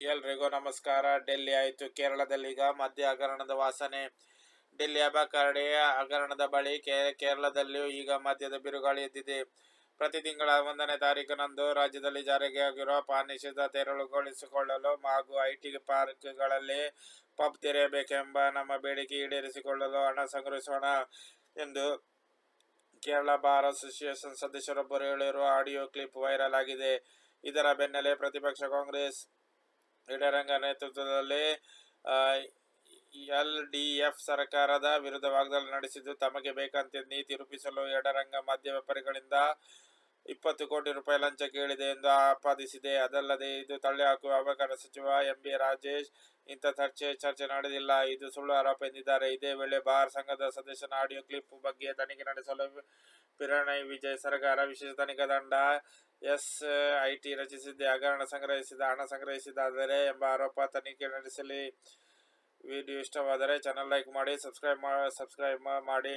ಎಲ್ರಿಗೂ ನಮಸ್ಕಾರ. ಡೆಲ್ಲಿ ಆಯಿತು. ಈಗ ಮದ್ಯ ಹಗರಣದ ವಾಸನೆ. ಡೆಲ್ಲಿ ಅಬಕಾರಿ ಹಗರಣದ ಬಳಿ ಕೇರಳದಲ್ಲಿಯೂ ಈಗ ಮದ್ಯದ ಬಿರುಗಾಳಿ ಎದ್ದಿದೆ. ಪ್ರತಿ ತಿಂಗಳ ಒಂದನೇ ತಾರೀಕಿನಂದು ರಾಜ್ಯದಲ್ಲಿ ಜಾರಿಗೆ ಆಗಿರುವ ಪಾನ್ ನಿಷೇಧ ತೆರವುಗೊಳಿಸಿಕೊಳ್ಳಲು ಹಾಗೂ ಐಟಿ ಪಾರ್ಕ್ಗಳಲ್ಲಿ ಪಬ್ ತೆರೆಯಬೇಕೆಂಬ ನಮ್ಮ ಬೇಡಿಕೆ ಈಡೇರಿಸಿಕೊಳ್ಳಲು ಹಣ ಸಂಗ್ರಹಿಸೋಣ ಎಂದು ಕೇರಳ ಬಾರ್ ಅಸೋಸಿಯೇಷನ್ ಸದಸ್ಯರೊಬ್ಬರು ಹೇಳಿರುವ ಆಡಿಯೋ ಕ್ಲಿಪ್ ವೈರಲ್ ಆಗಿದೆ. ಇದರ ಬೆನ್ನಲ್ಲೇ ಪ್ರತಿಪಕ್ಷ ಕಾಂಗ್ರೆಸ್ ಯಡಿಯೂರಂಗ ನೇತೃತ್ವದಲ್ಲಿ ಎಲ್ ಡಿ ಎಫ್ ಸರ್ಕಾರದ ವಿರುದ್ಧ ವಾಗ್ದಾಳಿ ನಡೆಸಿದ್ದು ತಮಗೆ ಬೇಕಂತ ನೀತಿ ರೂಪಿಸಲು ಎಡರಂಗ ಮದ್ಯ ವ್ಯಾಪಾರಿಗಳಿಂದ ಇಪ್ಪತ್ತು ಕೋಟಿ ರೂಪಾಯಿ ಲಂಚ ಕೇಳಿದೆ ಎಂದು ಆಪಾದಿಸಿದೆ. ಅದಲ್ಲದೆ ಇದು ತಳ್ಳಿ ಹಾಕುವ ವ್ಯವಹಾರ ಸಚಿವ ಎಂ ಬಿ ರಾಜೇಶ್ ಇಂಥ ಚರ್ಚೆ ಚರ್ಚೆ ನಡೆದಿಲ್ಲ. ಇದು ಸುಳ್ಳು ಆರೋಪ ಎಂದಿದ್ದಾರೆ. ಇದೇ ವೇಳೆ ಬಾರ್ ಸಂಘದ ಸದಸ್ಯನ ಆಡಿಯೋ ಕ್ಲಿಪ್ ಬಗ್ಗೆ ತನಿಖೆ ನಡೆಸಲು ಪಿರಣಯ್ ವಿಜಯ್ ಸರ್ಕಾರ ವಿಶೇಷ ತನಿಖಾ ತಂಡ ಎಸ್ ಐಟಿ ರಚಿಸಿದ್ದೆ ಹಗರಣ ಸಂಗ್ರಹಿಸಿದ. ಹಣ ಸಂಗ್ರಹಿಸಿದಾದರೆ ಎಂಬ ಆರೋಪ ತನಿಖೆ ನಡೆಸಲಿ. ವಿಡಿಯೋ ಇಷ್ಟವಾದರೆ ಚಾನಲ್ ಲೈಕ್ ಮಾಡಿ ಸಬ್ಸ್ಕ್ರೈಬ್ ಮಾ ಸಬ್ಸ್ಕ್ರೈಬ್ ಮಾಡಿ.